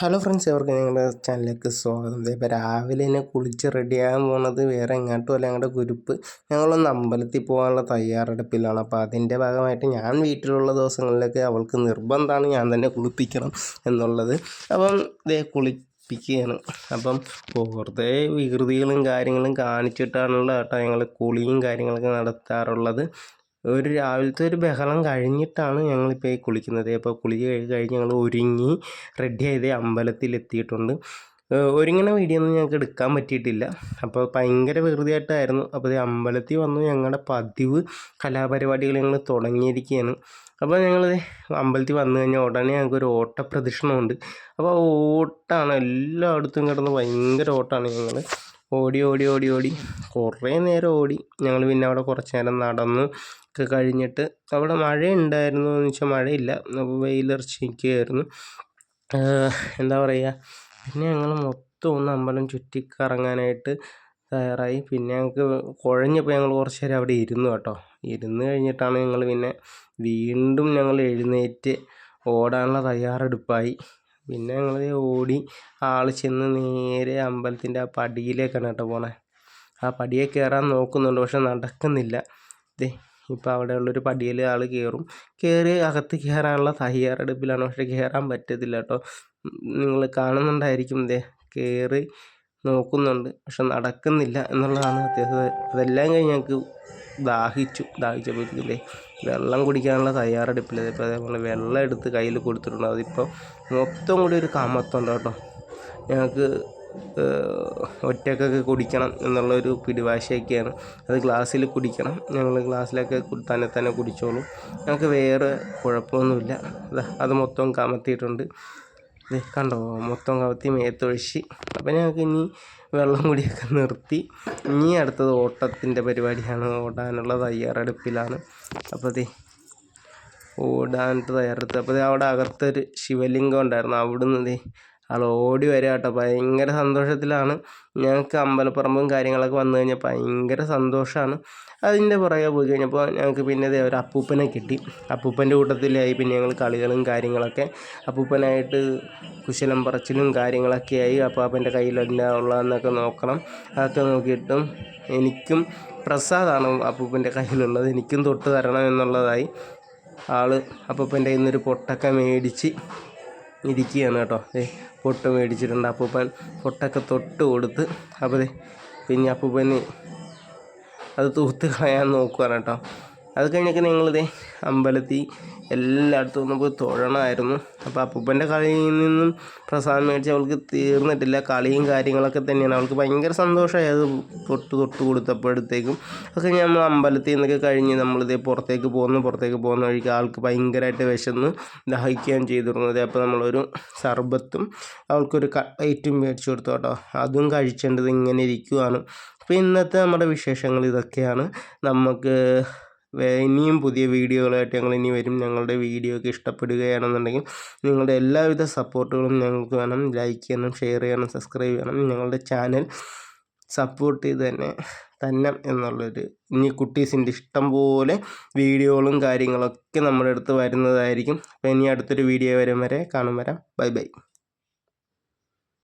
Hello friends അവർക്ക് ഞങ്ങളുടെ ചാനലിലേക്ക് സ്വാഗതം. ഇപ്പോൾ രാവിലെ തന്നെ കുളിച്ച് റെഡിയാകാൻ പോകുന്നത് വേറെ എങ്ങോട്ടും അല്ല ഞങ്ങളുടെ ഗ്രൂപ്പ്. ഞങ്ങളൊന്ന് അമ്പലത്തിൽ പോകാനുള്ള തയ്യാറെടുപ്പിലാണ്. അപ്പോൾ അതിന്റെ ഭാഗമായിട്ട് ഞാൻ വീട്ടിലുള്ള ദിവസങ്ങളിലൊക്കെ അവൾക്ക് നിർബന്ധമാണ് ഞാൻ തന്നെ കുളിപ്പിക്കണം എന്നുള്ളത്. അപ്പം ഇതേ കുളിപ്പിക്കുകയാണ്. അപ്പം വെറുതെ വികൃതികളും കാര്യങ്ങളും കാണിച്ചിട്ടാണുള്ള കേട്ടോ ഞങ്ങൾ കുളിയും കാര്യങ്ങളൊക്കെ നടത്താറുള്ളത്. ഒരു രാവിലത്തെ ഒരു ബഹളം കഴിഞ്ഞിട്ടാണ് ഞങ്ങളിപ്പോൾ ഈ കുളിക്കുന്നത്. അപ്പോൾ കുളി കഴിഞ്ഞ് ഞങ്ങൾ ഒരുങ്ങി റെഡി ആയത് അമ്പലത്തിൽ എത്തിയിട്ടുണ്ട് ഒരുങ്ങനെ വീഡിയോ ഒന്നും ഞങ്ങൾക്ക് എടുക്കാൻ പറ്റിയിട്ടില്ല. അപ്പോൾ ഭയങ്കര വെറുതെയായിട്ടായിരുന്നു. അപ്പോൾ അമ്പലത്തിൽ വന്നു. ഞങ്ങളുടെ പതിവ് കലാപരിപാടികൾ ഞങ്ങൾ തുടങ്ങിയിരിക്കുകയാണ് അപ്പോൾ ഞങ്ങൾ അമ്പലത്തിൽ വന്നു കഴിഞ്ഞാൽ ഉടനെ ഞങ്ങൾക്ക് ഒരു ഓട്ട പ്രദക്ഷിണമുണ്ട് അപ്പോൾ ഓട്ടാണ് എല്ലായിടത്തും കിടന്ന് ഭയങ്കര ഓട്ടാണ് ഞങ്ങൾ ഓടി ഓടി ഓടി ഓടി. കുറേ നേരം ഓടി. ഞങ്ങൾ പിന്നെ അവിടെ കുറച്ച് നേരം നടന്നു. ഒക്കെ കഴിഞ്ഞിട്ട് അവിടെ മഴ ഉണ്ടായിരുന്നു എന്ന് വെച്ചാൽ മഴയില്ല. അപ്പോൾ വെയിലർച്ചിരിക്കുകയായിരുന്നു എന്താ പറയുക? പിന്നെ ഞങ്ങൾ മൊത്തം ഒന്ന് അമ്പലം ചുറ്റിക്കറങ്ങാനായിട്ട് തയ്യാറായി. പിന്നെ ഞങ്ങൾക്ക് കുഴഞ്ഞപ്പോൾ ഞങ്ങൾ കുറച്ച് നേരം അവിടെ ഇരുന്നു കേട്ടോ. ഇരുന്ന് കഴിഞ്ഞിട്ടാണ് ഞങ്ങൾ പിന്നെ വീണ്ടും ഞങ്ങൾ എഴുന്നേറ്റ് ഓടാനുള്ള തയ്യാറെടുപ്പായി. പിന്നെ ഞങ്ങൾ ഓടി ആൾ ചെന്ന് നേരെ അമ്പലത്തിന്റെ ആ പടിയിലേക്കാണ് കേട്ടോ പോണേ. ആ പടിയെ കയറാൻ നോക്കുന്നുണ്ട് പക്ഷെ നടക്കുന്നില്ല. ദേ ഇപ്പോൾ അവിടെയുള്ളൊരു പടിയിൽ ആൾ കയറും കയറി അകത്ത് കയറാനുള്ള തയ്യാറെടുപ്പിലാണ്. പക്ഷെ കയറാൻ പറ്റത്തില്ല കേട്ടോ. നിങ്ങൾ കാണുന്നുണ്ടായിരിക്കും ദേ. കയറി നോക്കുന്നുണ്ട്. പക്ഷെ നടക്കുന്നില്ല എന്നുള്ളതാണ് അത്യാവശ്യം അതെല്ലാം കഴിഞ്ഞ് ഞങ്ങൾക്ക് ദാഹിച്ചു. ദാഹിച്ചപ്പോഴത്തേക്കില്ലേ വെള്ളം കുടിക്കാനുള്ള തയ്യാറെടുപ്പില്ല ഇപ്പോൾ അതേപോലെ വെള്ളം എടുത്ത് കയ്യിൽ കൊടുത്തിട്ടുണ്ട്. അതിപ്പോൾ മൊത്തം കൂടി ഒരു കാമത്തുണ്ട് കേട്ടോ. ഞങ്ങൾക്ക് ഒറ്റക്കൊക്കെ കുടിക്കണം എന്നുള്ളൊരു പിടിവാശയൊക്കെയാണ്. അത് ഗ്ലാസ്സിൽ കുടിക്കണം. ഞങ്ങൾ ഗ്ലാസ്സിലൊക്കെ തന്നെ തന്നെ കുടിച്ചോളും. ഞങ്ങൾക്ക് വേറെ കുഴപ്പമൊന്നുമില്ല. അത് മൊത്തം കമത്തിയിട്ടുണ്ട്. കണ്ടോ? മൊത്തം കമത്തി മേത്തൊഴിച്ച്. അപ്പം ഞങ്ങൾക്ക് ഇനി വെള്ളം കുടിയൊക്കെ നിർത്തി. ഇനി അടുത്തത് ഓട്ടത്തിന്റെ പരിപാടിയാണ്. ഓടാനുള്ള തയ്യാറെടുപ്പിലാണ്. അപ്പോൾ അതെ ഓടാനായിട്ട് തയ്യാറെടുത്ത്. അപ്പോൾ അവിടെ അകത്തൊരു ശിവലിംഗം ഉണ്ടായിരുന്നു. അവിടുന്ന് ആൾ ഓടി വരിക കേട്ടോ ഭയങ്കര സന്തോഷത്തിലാണ്. ഞങ്ങൾക്ക് അമ്പലപ്പറമ്പും കാര്യങ്ങളൊക്കെ വന്നു കഴിഞ്ഞാൽ ഭയങ്കര സന്തോഷമാണ് അതിന്റെ പുറകെ പോയി കഴിഞ്ഞപ്പോൾ ഞങ്ങൾക്ക് പിന്നെ ഇതേ ഒരു അപ്പൂപ്പനെ കിട്ടി. അപ്പൂപ്പന്റെ കൂട്ടത്തിലായി പിന്നെ ഞങ്ങൾ കളികളും കാര്യങ്ങളൊക്കെ. അപ്പൂപ്പനായിട്ട് കുശലം പറച്ചിലും കാര്യങ്ങളൊക്കെ ആയി. അപ്പാപ്പന്റെ കയ്യിലെന്താ ഉള്ളതെന്നൊക്കെ നോക്കണം. അതൊക്കെ നോക്കിയിട്ടും എനിക്കും പ്രസാദാണ് അപ്പൂപ്പന്റെ കയ്യിലുള്ളത്. എനിക്കും തൊട്ട് തരണം എന്നുള്ളതായി. ആൾ അപ്പൂപ്പന്റെ കയ്യിൽ നിന്നൊരു പൊട്ടൊക്കെ മേടിച്ച് ഇരിക്കുകയാണ് കേട്ടോ. ഏ പൊട്ട് മേടിച്ചിട്ടുണ്ട് അപ്പൂപ്പൻ. പൊട്ടൊക്കെ തൊട്ട് കൊടുത്ത്. അപ്പോൾ പിന്നെ അപ്പൂപ്പന് അത് തൂത്ത് കളയാൻ നോക്കുകയാണ് കേട്ടോ. അത് കഴിഞ്ഞൊക്കെ ഞങ്ങളിതേ അമ്പലത്തിൽ എല്ലായിടത്തും ഒന്ന് പോയി തൊഴണമായിരുന്നു. അപ്പോൾ അപ്പൂപ്പന്റെ കളിയിൽ നിന്നും പ്രസാദം മേടിച്ച് അവൾക്ക് തീർന്നിട്ടില്ല. കളിയും കാര്യങ്ങളൊക്കെ തന്നെയാണ്. അവൾക്ക് ഭയങ്കര സന്തോഷമായി. അത് തൊട്ട് തൊട്ട് കൊടുത്തപ്പോഴത്തേക്കും ഒക്കെ നമ്മൾ അമ്പലത്തിൽ നിന്നൊക്കെ കഴിഞ്ഞ് നമ്മളിതേ പുറത്തേക്ക് പോകുന്നു പുറത്തേക്ക് പോകുന്ന വഴിക്ക് ആൾക്ക് ഭയങ്കരമായിട്ട് വിശന്ന്. ദാഹിക്കുകയും ചെയ്തിരുന്നത് അപ്പോൾ നമ്മളൊരു സർബത്തും അവൾക്കൊരു കട്ട്ലൈറ്റും മേടിച്ചു കൊടുത്തു കേട്ടോ. അതും കഴിച്ചേണ്ടത് ഇങ്ങനെ ഇരിക്കുവാണ്. അപ്പോൾ ഇന്നത്തെ നമ്മുടെ വിശേഷങ്ങൾ ഇതൊക്കെയാണ്. നമുക്ക് ഇനിയും പുതിയ വീഡിയോകളായിട്ട് ഞങ്ങൾ ഇനി വരും. ഞങ്ങളുടെ വീഡിയോ ഒക്കെ ഇഷ്ടപ്പെടുകയാണെന്നുണ്ടെങ്കിൽ നിങ്ങളുടെ എല്ലാവിധ സപ്പോർട്ടുകളും ഞങ്ങൾക്ക് വേണം. ലൈക്ക് ചെയ്യണം ഷെയർ ചെയ്യണം സബ്സ്ക്രൈബ് ചെയ്യണം ഞങ്ങളുടെ ചാനൽ സപ്പോർട്ട് ചെയ്ത് തന്നെ തന്നെ എന്നുള്ളൊരു ഇനി കുട്ടീസിന്റെ ഇഷ്ടം പോലെ വീഡിയോകളും കാര്യങ്ങളൊക്കെ നമ്മുടെ അടുത്ത് വരുന്നതായിരിക്കും. അപ്പോൾ ഇനി അടുത്തൊരു വീഡിയോ വരും വരെ കാണും വരാം. Bye bye.